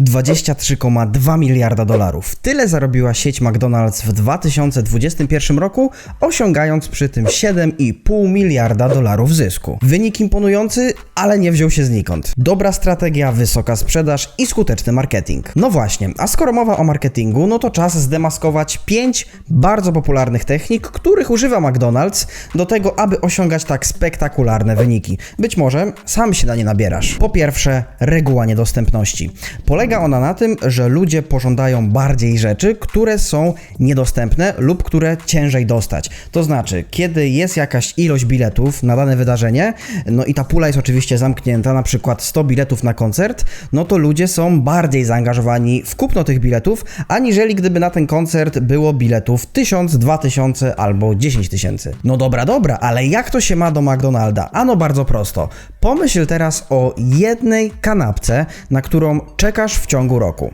23,2 miliarda dolarów. Tyle zarobiła sieć McDonald's w 2021 roku, osiągając przy tym 7,5 miliarda dolarów zysku. Wynik imponujący, ale nie wziął się znikąd. Dobra strategia, wysoka sprzedaż i skuteczny marketing. No właśnie, a skoro mowa o marketingu, no to czas zdemaskować 5 bardzo popularnych technik, których używa McDonald's do tego, aby osiągać tak spektakularne wyniki. Być może sam się na nie nabierasz. Po pierwsze, reguła niedostępności. Polega ona na tym, że ludzie pożądają bardziej rzeczy, które są niedostępne lub które ciężej dostać. To znaczy, kiedy jest jakaś ilość biletów na dane wydarzenie, no i ta pula jest oczywiście zamknięta, na przykład 100 biletów na koncert, no to ludzie są bardziej zaangażowani w kupno tych biletów, aniżeli gdyby na ten koncert było biletów 1000, 2000 albo 10 tysięcy. No dobra, dobra, ale jak to się ma do McDonalda? Ano bardzo prosto. Pomyśl teraz o jednej kanapce, na którą czekasz w ciągu roku.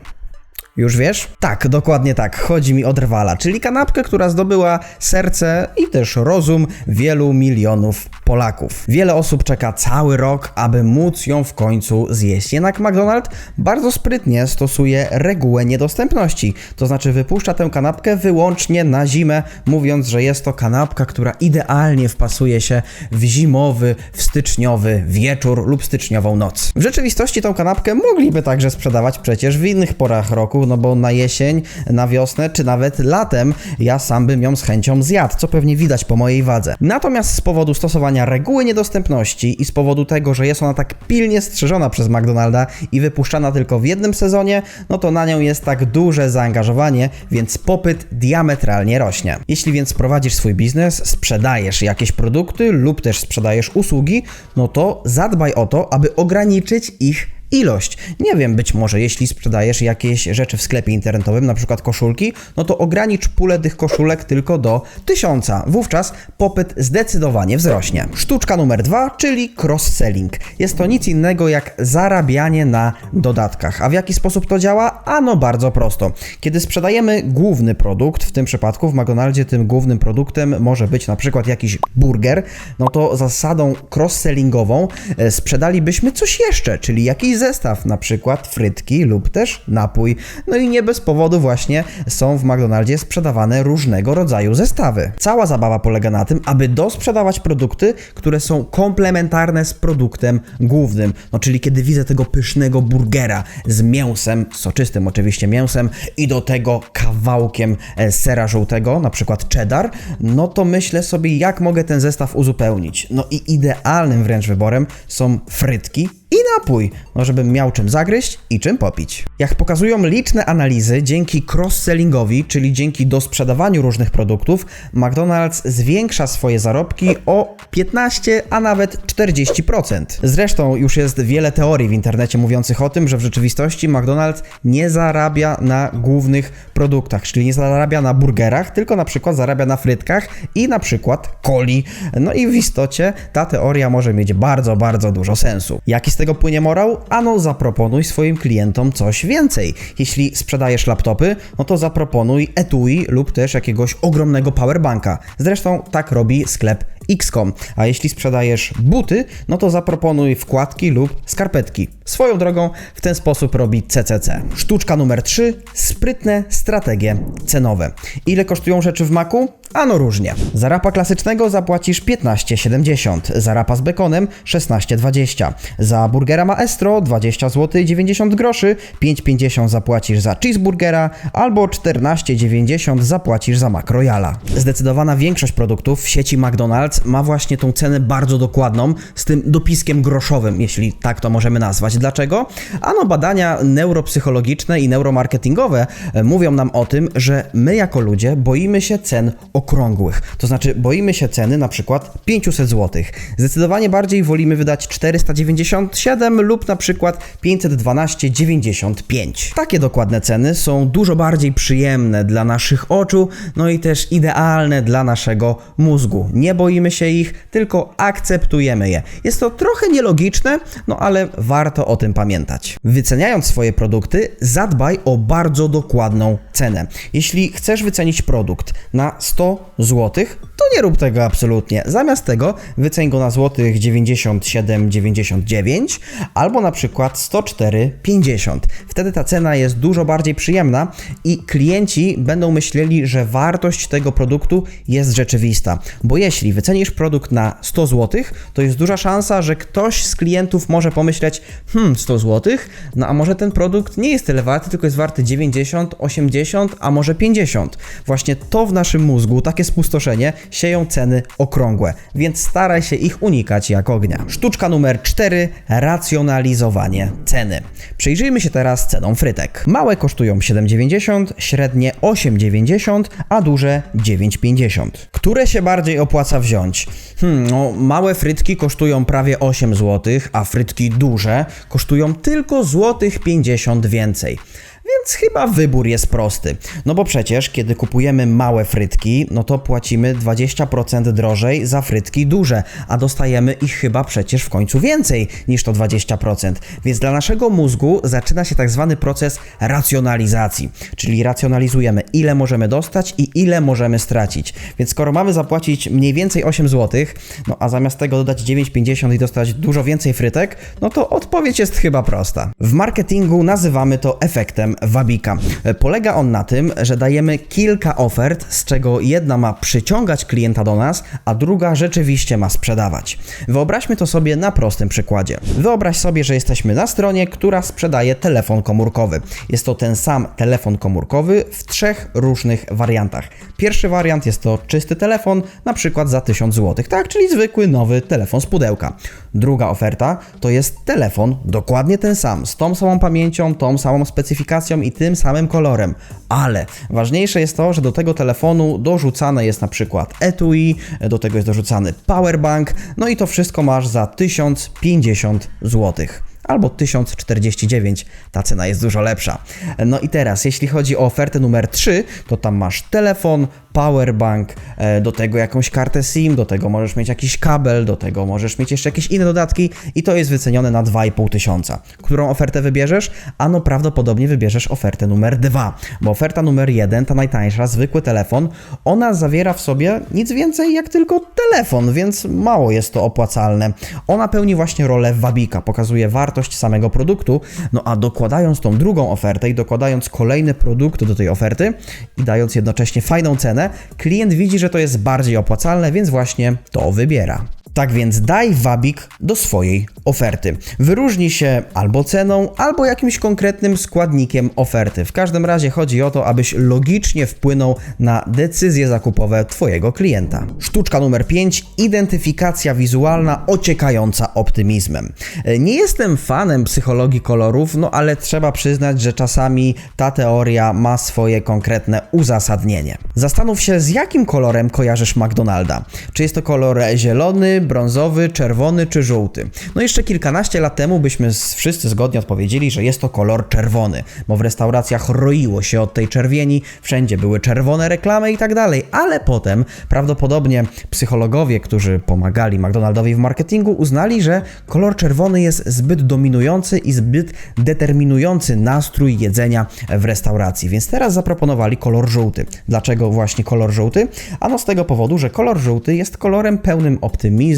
Już wiesz? Tak, dokładnie tak. Chodzi mi o drwala, czyli kanapkę, która zdobyła serce i też rozum wielu milionów Polaków. Wiele osób czeka cały rok, aby móc ją w końcu zjeść. Jednak McDonald's bardzo sprytnie stosuje regułę niedostępności. To znaczy wypuszcza tę kanapkę wyłącznie na zimę, mówiąc, że jest to kanapka, która idealnie wpasuje się w zimowy, w styczniowy wieczór lub styczniową noc. W rzeczywistości tą kanapkę mogliby także sprzedawać przecież w innych porach roku, no bo na jesień, na wiosnę czy nawet latem ja sam bym ją z chęcią zjadł, co pewnie widać po mojej wadze. Natomiast z powodu stosowania reguły niedostępności i z powodu tego, że jest ona tak pilnie strzeżona przez McDonalda i wypuszczana tylko w jednym sezonie, no to na nią jest tak duże zaangażowanie, więc popyt diametralnie rośnie. Jeśli więc prowadzisz swój biznes, sprzedajesz jakieś produkty lub też sprzedajesz usługi, no to zadbaj o to, aby ograniczyć ich ilość. Nie wiem, być może jeśli sprzedajesz jakieś rzeczy w sklepie internetowym, na przykład koszulki, no to ogranicz pulę tych koszulek tylko do tysiąca. Wówczas popyt zdecydowanie wzrośnie. Sztuczka numer dwa, czyli cross-selling. Jest to nic innego jak zarabianie na dodatkach. A w jaki sposób to działa? Ano bardzo prosto. Kiedy sprzedajemy główny produkt, w tym przypadku w McDonaldzie tym głównym produktem może być na przykład jakiś burger, no to zasadą cross-sellingową e, sprzedalibyśmy coś jeszcze, czyli jakiś zestaw, na przykład frytki lub też napój. No i nie bez powodu właśnie są w McDonaldzie sprzedawane różnego rodzaju zestawy. Cała zabawa polega na tym, aby dosprzedawać produkty, które są komplementarne z produktem głównym. No czyli kiedy widzę tego pysznego burgera z mięsem, soczystym oczywiście mięsem i do tego kawałkiem e, sera żółtego, na przykład cheddar, no to myślę sobie, jak mogę ten zestaw uzupełnić. No i idealnym wręcz wyborem są frytki i napój, no żebym miał czym zagryźć i czym popić. Jak pokazują liczne analizy, dzięki cross-sellingowi, czyli dzięki dosprzedawaniu różnych produktów, McDonald's zwiększa swoje zarobki o 15, a nawet 40%. Zresztą już jest wiele teorii w internecie mówiących o tym, że w rzeczywistości McDonald's nie zarabia na głównych produktach, czyli nie zarabia na burgerach, tylko na przykład zarabia na frytkach i na przykład coli. No i w istocie ta teoria może mieć bardzo, bardzo dużo sensu. Jaki z tego płynie morał? Ano zaproponuj swoim klientom coś więcej. Jeśli sprzedajesz laptopy, no to zaproponuj etui lub też jakiegoś ogromnego powerbanka. Zresztą tak robi sklep XCOM. A jeśli sprzedajesz buty, no to zaproponuj wkładki lub skarpetki. Swoją drogą w ten sposób robi CCC. Sztuczka numer 3. Sprytne strategie cenowe. Ile kosztują rzeczy w maku? Ano różnie. Za rapa klasycznego zapłacisz 15,70, za rapa z bekonem 16,20, za burgera maestro 20 zł 90 groszy, 5,50 zapłacisz za cheeseburgera albo 14,90 zapłacisz za Mac Royala. Zdecydowana większość produktów w sieci McDonald's ma właśnie tą cenę bardzo dokładną z tym dopiskiem groszowym, jeśli tak to możemy nazwać. Dlaczego? Ano badania neuropsychologiczne i neuromarketingowe e, mówią nam o tym, że my jako ludzie boimy się cen okrągłych. To znaczy boimy się ceny na przykład 500 zł. Zdecydowanie bardziej wolimy wydać 497 lub na przykład 512,95. Takie dokładne ceny są dużo bardziej przyjemne dla naszych oczu, no i też idealne dla naszego mózgu. Nie boimy się ich, tylko akceptujemy je. Jest to trochę nielogiczne, no ale warto o tym pamiętać. Wyceniając swoje produkty, zadbaj o bardzo dokładną cenę. Jeśli chcesz wycenić produkt na 100 zł, to nie rób tego absolutnie. Zamiast tego wyceń go na złotych 97,99 albo na przykład 104,50. Wtedy ta cena jest dużo bardziej przyjemna i klienci będą myśleli, że wartość tego produktu jest rzeczywista. Bo jeśli wycenisz produkt na 100 zł, to jest duża szansa, że ktoś z klientów może pomyśleć, hmm, 100 zł, no a może ten produkt nie jest tyle warty, tylko jest warty 90, 80, a może 50. Właśnie to w naszym mózgu, takie spustoszenie, sieją ceny okrągłe, więc staraj się ich unikać jak ognia. Sztuczka numer 4. Racjonalizowanie ceny. Przyjrzyjmy się teraz cenom frytek. Małe kosztują 7,90, średnie 8,90, a duże 9,50. Które się bardziej opłaca wziąć? Hmm, no, małe frytki kosztują prawie 8 zł, a frytki duże kosztują tylko złotych 50 więcej. Więc chyba wybór jest prosty. No bo przecież, kiedy kupujemy małe frytki, no to płacimy 20% drożej za frytki duże, a dostajemy ich chyba przecież w końcu więcej niż to 20%. Więc dla naszego mózgu zaczyna się tak zwany proces racjonalizacji, czyli racjonalizujemy ile możemy dostać i ile możemy stracić. Więc skoro mamy zapłacić mniej więcej 8 zł, no a zamiast tego dodać 9,50 i dostać dużo więcej frytek, no to odpowiedź jest chyba prosta. W marketingu nazywamy to efektem Wabika. Polega on na tym, że dajemy kilka ofert, z czego jedna ma przyciągać klienta do nas, a druga rzeczywiście ma sprzedawać. Wyobraźmy to sobie na prostym przykładzie. Wyobraź sobie, że jesteśmy na stronie, która sprzedaje telefon komórkowy. Jest to ten sam telefon komórkowy w trzech różnych wariantach. Pierwszy wariant jest to czysty telefon, na przykład za 1000 zł, tak, czyli zwykły nowy telefon z pudełka. Druga oferta to jest telefon dokładnie ten sam, z tą samą pamięcią, tą samą specyfikacją i tym samym kolorem. Ale ważniejsze jest to, że do tego telefonu dorzucane jest na przykład etui, do tego jest dorzucany powerbank, no i to wszystko masz za 1050 zł albo 1049. Ta cena jest dużo lepsza. No i teraz, jeśli chodzi o ofertę numer 3, to tam masz telefon, powerbank, e, do tego jakąś kartę SIM, do tego możesz mieć jakiś kabel, do tego możesz mieć jeszcze jakieś inne dodatki i to jest wycenione na 2,5 tysiąca. Którą ofertę wybierzesz? Ano prawdopodobnie wybierzesz ofertę numer 2, bo oferta numer 1, ta najtańsza, zwykły telefon, ona zawiera w sobie nic więcej jak tylko telefon, więc mało jest to opłacalne. Ona pełni właśnie rolę wabika, pokazuje wartość samego produktu, no a dokładając tą drugą ofertę i dokładając kolejne produkty do tej oferty i dając jednocześnie fajną cenę, klient widzi, że to jest bardziej opłacalne, więc właśnie to wybiera. Tak więc daj wabik do swojej oferty. Wyróżni się albo ceną, albo jakimś konkretnym składnikiem oferty. W każdym razie chodzi o to, abyś logicznie wpłynął na decyzje zakupowe Twojego klienta. Sztuczka numer 5. Identyfikacja wizualna ociekająca optymizmem. Nie jestem fanem psychologii kolorów, no ale trzeba przyznać, że czasami ta teoria ma swoje konkretne uzasadnienie. Zastanów się, z jakim kolorem kojarzysz McDonalda. Czy jest to kolor zielony, brązowy, czerwony czy żółty? No jeszcze kilkanaście lat temu byśmy wszyscy zgodnie odpowiedzieli, że jest to kolor czerwony, bo w restauracjach roiło się od tej czerwieni, wszędzie były czerwone reklamy i tak dalej, ale potem prawdopodobnie psychologowie, którzy pomagali McDonaldowi w marketingu, uznali, że kolor czerwony jest zbyt dominujący i zbyt determinujący nastrój jedzenia w restauracji, więc teraz zaproponowali kolor żółty. Dlaczego właśnie kolor żółty? Ano z tego powodu, że kolor żółty jest kolorem pełnym optymizmu,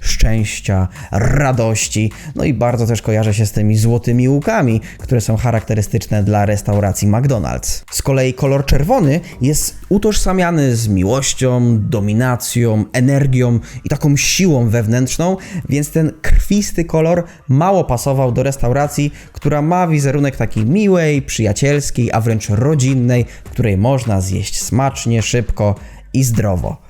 szczęścia, radości, no i bardzo też kojarzy się z tymi złotymi łukami, które są charakterystyczne dla restauracji McDonald's. Z kolei kolor czerwony jest utożsamiany z miłością, dominacją, energią i taką siłą wewnętrzną, więc ten krwisty kolor mało pasował do restauracji, która ma wizerunek taki miłej, przyjacielskiej, a wręcz rodzinnej, w której można zjeść smacznie, szybko i zdrowo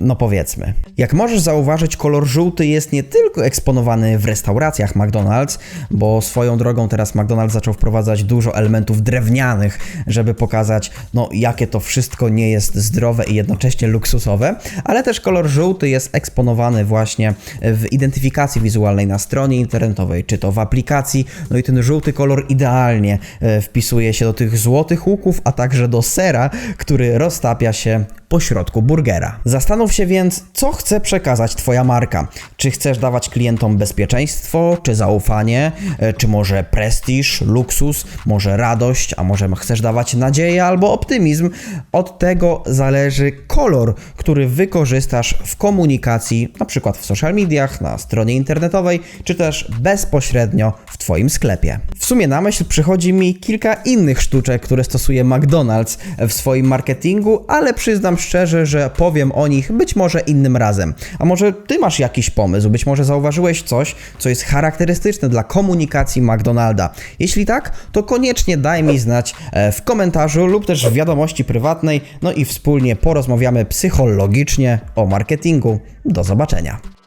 no powiedzmy. Jak możesz zauważyć, kolor żółty jest nie tylko eksponowany w restauracjach McDonald's, bo swoją drogą teraz McDonald's zaczął wprowadzać dużo elementów drewnianych, żeby pokazać, no jakie to wszystko nie jest zdrowe i jednocześnie luksusowe, ale też kolor żółty jest eksponowany właśnie w identyfikacji wizualnej na stronie internetowej, czy to w aplikacji, no i ten żółty kolor idealnie e, wpisuje się do tych złotych łuków, a także do sera, który roztapia się pośrodku burgera. Zastanów się więc, co chce przekazać Twoja marka. Czy chcesz dawać klientom bezpieczeństwo, czy zaufanie, e, czy może prestiż, luksus, może radość, a może chcesz dawać nadzieję albo optymizm. Od tego zależy kolor, który wykorzystasz w komunikacji, na przykład w social mediach, na stronie internetowej, czy też bezpośrednio w Twoim sklepie. W sumie na myśl przychodzi mi kilka innych sztuczek, które stosuje McDonald's w swoim marketingu, ale przyznam szczerze, że powiem o nich być może innym razem. A może Ty masz jakiś pomysł, być może zauważyłeś coś, co jest charakterystyczne dla komunikacji McDonalda. Jeśli tak, to koniecznie daj mi znać e, w komentarzu lub też w wiadomości prywatnej, no i wspólnie porozmawiamy psychologicznie o marketingu. Do zobaczenia.